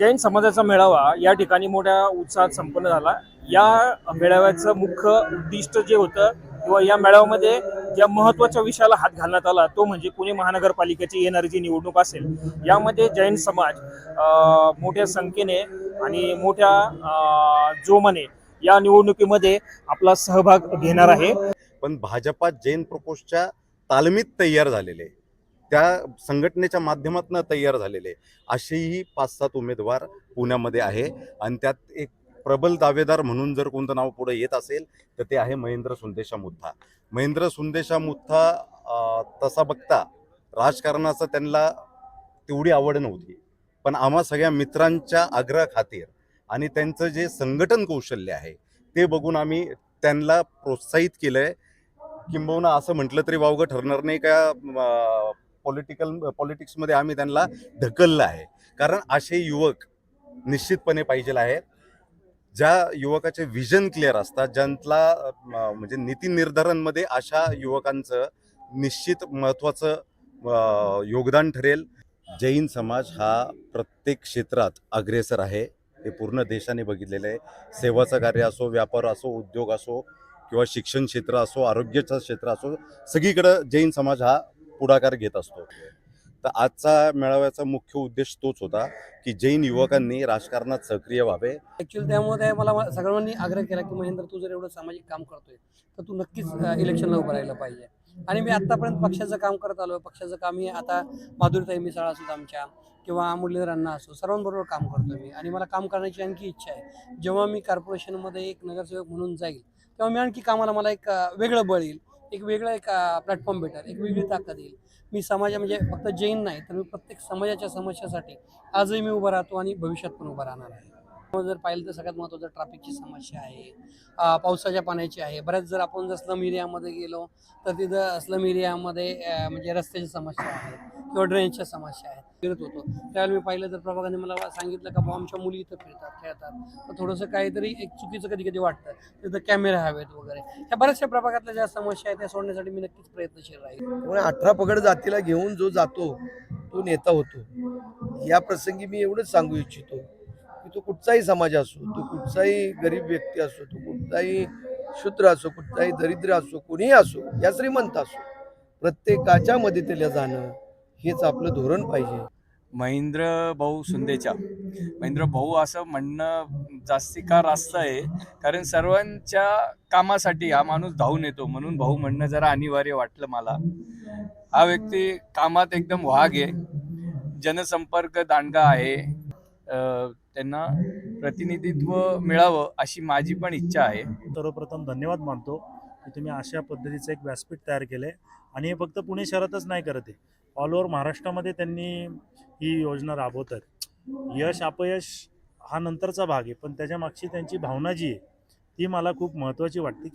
जैन समाजाचा मेळावा या ठिकाणी मोठ्या उत्साहात संपन्न झाला. या मेळाव्याचं मुख्य उद्दिष्ट जे होतं किंवा या मेळाव्यामध्ये ज्या महत्त्वाच्या विषयाला हात घालण्यात आला तो म्हणजे पुणे महानगरपालिकेची येणारी जी निवडणूक असेल यामध्ये जैन समाज मोठ्या संख्येने आणि मोठ्या जोमाने या निवडणुकीमध्ये आपला सहभाग घेणार आहे. पण भाजपा जैन प्रकोष्ठच्या तालमीत तयार झालेले. त्या संघटनेच्या माध्यमातून तयार झालेले असेही पाच सात उमेदवार पुण्यामध्ये आहे. आणि त्यात एक प्रबल दावेदार म्हणून जर कोणतं नाव पुढे येत असेल तर ते आहे महेंद्र सुंदेशा मुथा महेंद्र सुंदेशा मुथा तसा बघता राजकारणाचं त्यांना तेवढी आवड नव्हती. पण आम्हा सगळ्या मित्रांच्या आग्रह खातीर आणि त्यांचं जे संघटन कौशल्य आहे ते बघून आम्ही त्यांना प्रोत्साहित केलं आहे किंबहुना असं म्हटलं तरी वावगं ठरणार नाही का पॉलिटिकल पॉलिटिक्समध्ये आम्ही त्यांना ढकललं आहे. कारण असे युवक निश्चितपणे पाहिजे आहेत. ज्या युवकाचे विजन क्लिअर असतात ज्यांना म्हणजे नीती निर्धारणमध्ये अशा युवकांचं निश्चित महत्त्वाचं योगदान ठरेल. जैन समाज हा प्रत्येक क्षेत्रात अग्रेसर आहे. हे पूर्ण देशाने बघितलेलं आहे. सेवाचं कार्य असो व्यापार असो उद्योग असो किंवा शिक्षण क्षेत्र असो आरोग्याचं क्षेत्र असो सगळीकडं जैन समाज हा पुढाकार घेत असतो. तर आजचा मेळाव्याचा मुख्य उद्देश तोच होता की जैन युवकांनी राजकारणात सक्रिय व्हावे. ॲक्च्युली त्यामुळे मला सगळ्यांनी आग्रह केला की महेंद्र तू जर एवढं सामाजिक काम करतोय तर तू नक्कीच इलेक्शनला उभं राहिलं पाहिजे. आणि मी आतापर्यंत पक्षाचं काम करत आलो. पक्षाचं काम हे आता माधुरीताई मिसाळ असो आमच्या किंवा मुरलीधर अण्णा असो सर्वांबरोबर काम करतो मी. आणि मला काम करण्याची आणखी इच्छा आहे. जेव्हा मी कॉर्पोरेशनमध्ये एक नगरसेवक म्हणून जाईल तेव्हा मी आणखी कामाला मला एक वेगळं बळ येईल. एक वेगळं एक प्लॅटफॉर्म भेटेल. एक वेगळी ताकद येईल. मी समाजा म्हणजे फक्त जैन नाही तर मी प्रत्येक समाजाच्या समस्यासाठी आजही मी उभा राहतो आणि भविष्यात पण उभा राहणार आहे. जर पाहिलं तर सगळ्यात महत्त्वाचं ट्रॅफिकची समस्या आहे. पावसाच्या पाण्याची आहे. बऱ्याच जर आपण जर स्लम एरियामध्ये गेलो तर तिथं स्लम एरियामध्ये म्हणजे रस्त्याची समस्या आहे. किंवा ड्रेनच्या समस्या आहेत. फिरत होतो. त्यावेळेला मी पाहिलं तर प्रभागाने मला सांगितलं का बाबा आमच्या मुली इथं फिरतात खेळतात. तर थोडंसं काहीतरी एक चुकीचं कधी कधी वाटतं. तिथं कॅमेरे हवेत वगैरे. ह्या बऱ्याचशा प्रभागातल्या ज्या समस्या आहेत त्या सोडण्यासाठी मी नक्कीच प्रयत्नशील राहील. त्यामुळे अठरा पगड जातीला घेऊन जो जातो तो नेता होतो. या प्रसंगी मी एवढंच सांगू इच्छितो की तो कुठचाही समाज असो तो कुठचाही गरीब व्यक्ती असो तो कुठचाही शूद्र असो कुठचाही दरिद्र असो कोणीही असो या श्रीमंत असो प्रत्येकाच्या मदतीला जाणं हेच आपलं धोरण पाहिजे. महेंद्र भाऊ सुंदेचा महेंद्र भाऊ असं म्हणणं जास्ती का रास्त आहे? कारण सर्वांच्या कामासाठी हा माणूस धावून येतो. म्हणून भाऊ म्हणणं जरा अनिवार्य वाटलं मला. हा व्यक्ती कामात एकदम वाघ आहे. जनसंपर्क दांडगा आहे. त्यांना प्रतिनिधित्व मिळावं अशी माझी पण इच्छा आहे. सर्वप्रथम धन्यवाद मानतो. की तुम्ही अशा पद्धतीचं एक व्यासपीठ तयार केलं आहे आणि हे फक्त पुणे शहरातच नाही करत आहे. ऑल ओव्हर महाराष्ट्रामध्ये त्यांनी ही योजना राबवतात. यश अपयश हा नंतरचा भाग आहे. पण त्याच्या मागची त्यांची भावना जी आहे ती मला खूप महत्त्वाची वाटते की